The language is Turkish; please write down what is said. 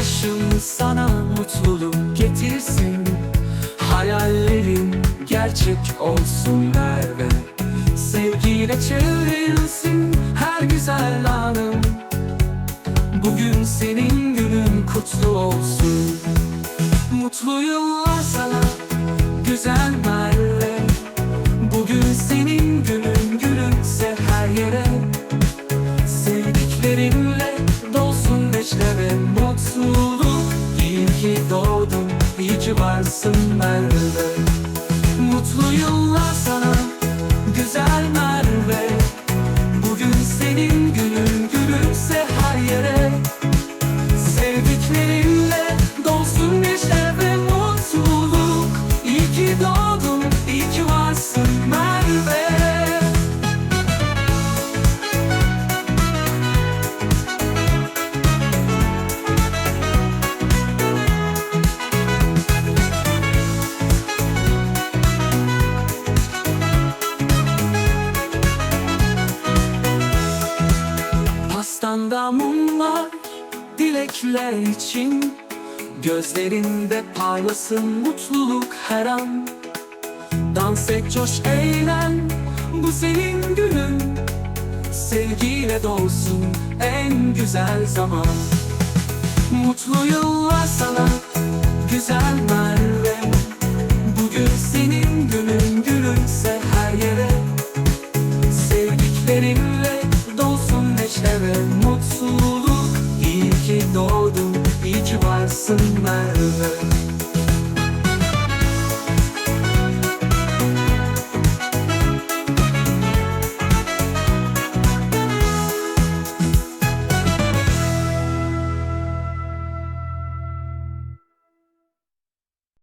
yaşım sana mutluluk getirsin. Hayallerin gerçek olsun Merve Sevgiyle çevrilsin her güzel anım. Bugün senin günün kutlu olsun. Mutlu yıllar sana güzel Merve Bugün senin günün gülümse her yere. Sevdiklerinle iyi ki varsın Merve Mutlu yıllar sana Mumlar dilekler için. Gözlerinde parlasın mutluluk her an. Dans et coş eğlen bu senin günün. Sevgiyle dolsun en güzel zaman. Mutlu yıllar sana güzel Merve. Bugün senin günün gülümse her yere. Sevdiklerinle mutluluk